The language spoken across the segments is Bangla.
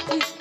রাখিস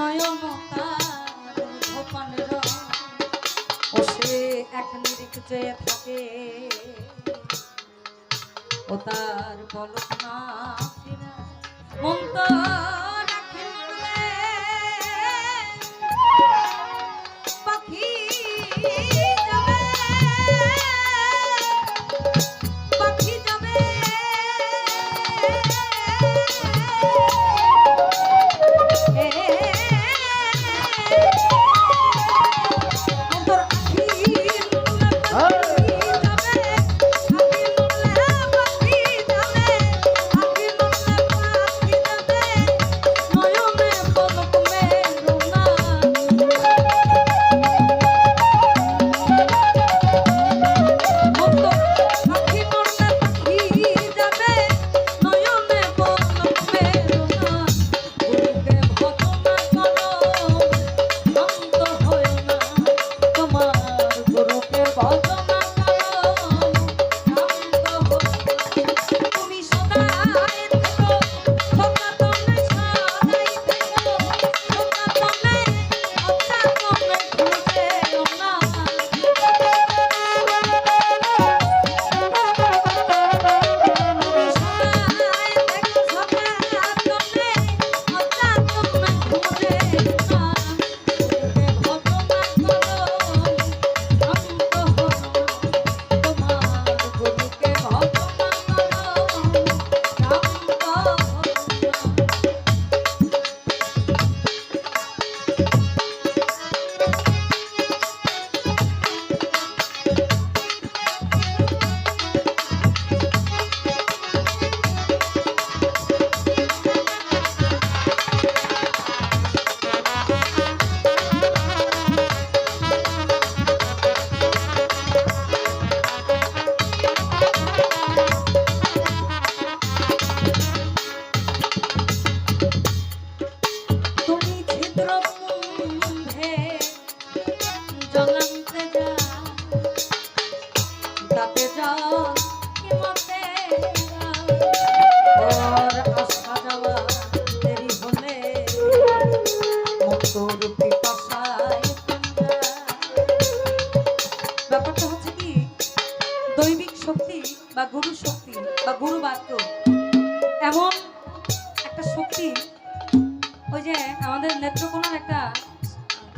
নয়ন ও সে এক নিরিখ চেয়ে থাকে। ও তার বলক না মন্তা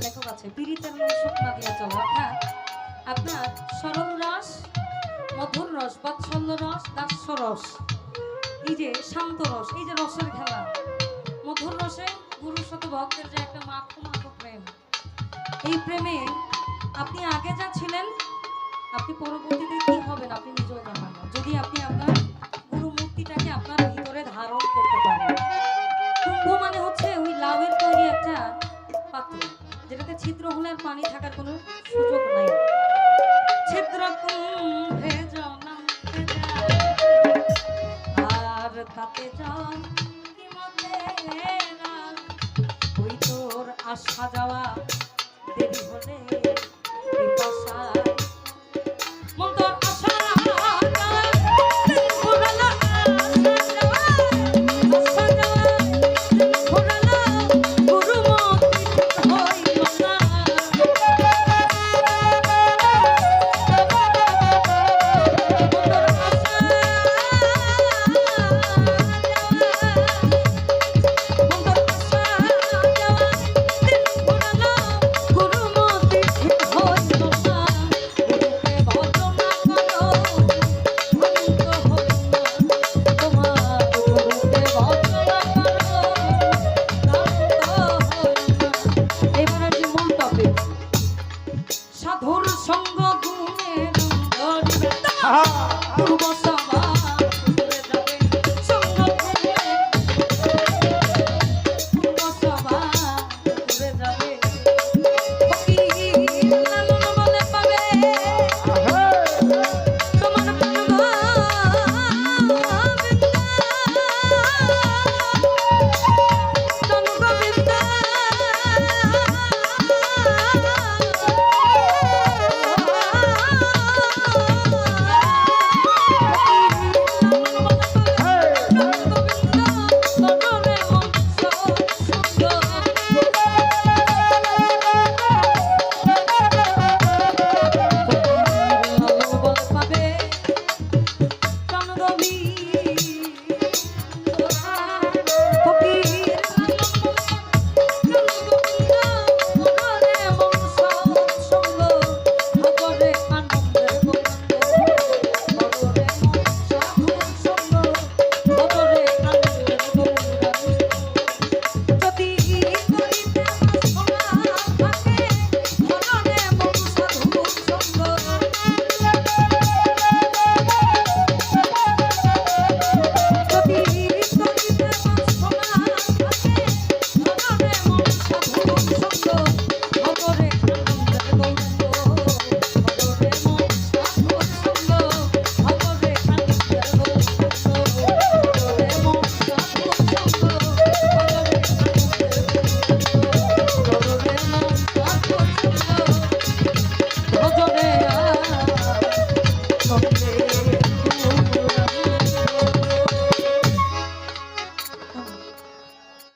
লেখক আছে পীড়িতের স্বপ্ন দিয়া চলো অর্থাৎ আপনার সরল রস মধুর রস বাৎসল্য রস, দাস্য রস। এই যে শান্ত রস, এই যে রসের খেলা। মধুর রসে গুরুর সাথে ভক্তের যে একটা মাখো মাখো প্রেম। এই প্রেমে আপনি আগে যা ছিলেন, আপনি পরবর্তীতে কি হবেন আপনি নিজেও জানান যদি আপনি আপনার গুরু মূর্তিটাকে আপনার ভিতরে ধারণ করতে পারেন। কুম্ভ মানে হচ্ছে ওই লাভের তৈরি একটা পাত্র, যেটাতে ছিদ্র হলে আর পানি থাকার কোনো সুযোগ নাই। ছিদ্র কুম্ভে তাতে জল কি মতে ওই তোর আসা যাওয়া